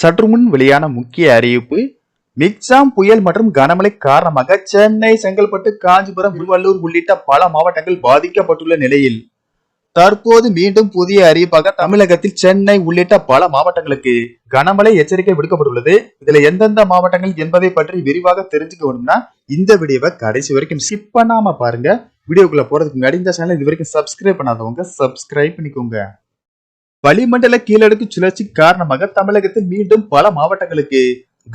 சற்று முன் வெளியான முக்கிய அறிவிப்பு மிக்சாம் புயல் மற்றும் கனமழை காரணமாக சென்னை செங்கல்பட்டு காஞ்சிபுரம் திருவள்ளூர் உள்ளிட்ட பல மாவட்டங்கள் பாதிக்கப்பட்டுள்ள நிலையில். தற்போது மீண்டும் புதிய அறிவிப்பாக தமிழகத்தில் சென்னை உள்ளிட்ட பல மாவட்டங்களுக்கு கனமழை எச்சரிக்கை விடுக்கப்பட்டுள்ளது. இதுல எந்தெந்த மாவட்டங்கள் என்பதை பற்றி விரிவாக தெரிஞ்சுக்கணும்னா இந்த வீடியோவை கடைசி வரைக்கும் ஸ்கிப் பண்ணாம பாருங்க. வீடியோக்குள்ள போறதுக்கு முன்னாடி இந்த சேனல் இது வரைக்கும் சப்ஸ்கிரைப் பண்ணாதவங்க சப்ஸ்கிரைப் பண்ணிக்கோங்க. வளிமண்டல கீழடுக்கு சுழற்சி காரணமாக தமிழகத்தில் மீண்டும் பல மாவட்டங்களுக்கு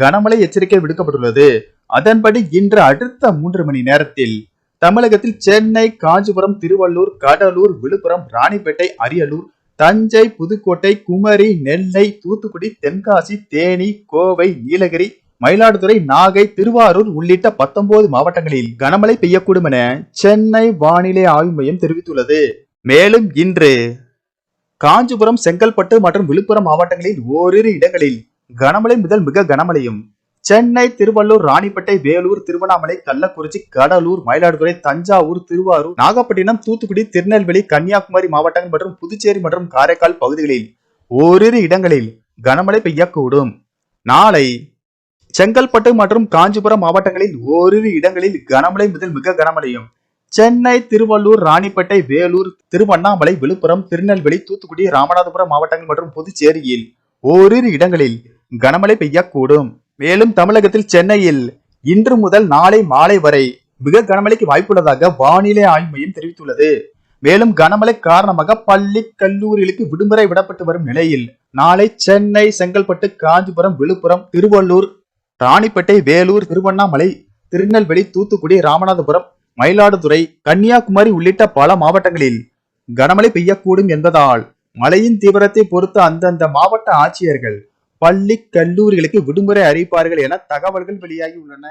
கனமழை எச்சரிக்கை விடுக்கப்பட்டுள்ளது. அதன்படி இன்று அடுத்த மூன்று மணி நேரத்தில் தமிழகத்தில் சென்னை காஞ்சிபுரம் திருவள்ளூர் கடலூர் விழுப்புரம் ராணிப்பேட்டை அரியலூர் தஞ்சை புதுக்கோட்டை குமரி நெல்லை தூத்துக்குடி தென்காசி தேனி கோவை நீலகிரி மயிலாடுதுறை நாகை திருவாரூர் உள்ளிட்ட பத்தொன்பது மாவட்டங்களில் கனமழை பெய்யக்கூடும் என சென்னை வானிலை ஆய்வு மையம் தெரிவித்துள்ளது. மேலும் இன்று காஞ்சிபுரம் செங்கல்பட்டு மற்றும் விழுப்புரம் மாவட்டங்களில் ஓரிரு இடங்களில் கனமழை முதல் மிக கனமழையும். சென்னை திருவள்ளூர் ராணிப்பேட்டை வேலூர் திருவண்ணாமலை கள்ளக்குறிச்சி கடலூர் மயிலாடுதுறை தஞ்சாவூர் திருவாரூர் நாகப்பட்டினம் தூத்துக்குடி திருநெல்வேலி கன்னியாகுமரி மாவட்டங்கள் மற்றும் புதுச்சேரி மற்றும் காரைக்கால் பகுதிகளில் ஓரிரு இடங்களில் கனமழை பெய்யக்கூடும். நாளை செங்கல்பட்டு மற்றும் காஞ்சிபுரம் மாவட்டங்களில் ஓரிரு இடங்களில் கனமழை முதல் மிக கனமழையும். சென்னை திருவள்ளூர் ராணிப்பேட்டை வேலூர் திருவண்ணாமலை விழுப்புரம் திருநெல்வேலி தூத்துக்குடி ராமநாதபுரம் மாவட்டங்கள் மற்றும் புதுச்சேரியில் ஓரிரு இடங்களில் கனமழை பெய்யக்கூடும். மேலும் தமிழகத்தில் சென்னையில் இன்று முதல் நாளை மாலை வரை மிக கனமழைக்கு வாய்ப்புள்ளதாக வானிலை ஆய்வு மையம் தெரிவித்துள்ளது. மேலும் கனமழை காரணமாக பள்ளி கல்லூரிகளுக்கு விடுமுறை விடப்பட்டு வரும் நிலையில் நாளை சென்னை செங்கல்பட்டு காஞ்சிபுரம் விழுப்புரம் திருவள்ளூர் ராணிப்பேட்டை வேலூர் திருவண்ணாமலை திருநெல்வேலி தூத்துக்குடி ராமநாதபுரம் மயிலாடுதுறை கன்னியாகுமரி உள்ளிட்ட பல மாவட்டங்களில் கனமழை பெய்யக்கூடும் என்பதால் மழையின் தீவிரத்தை பொறுத்து அந்தந்த மாவட்ட ஆட்சியர்கள் பள்ளி கல்லூரிகளுக்கு விடுமுறை அறிவிப்பார்கள் என தகவல்கள் வெளியாகி உள்ளன.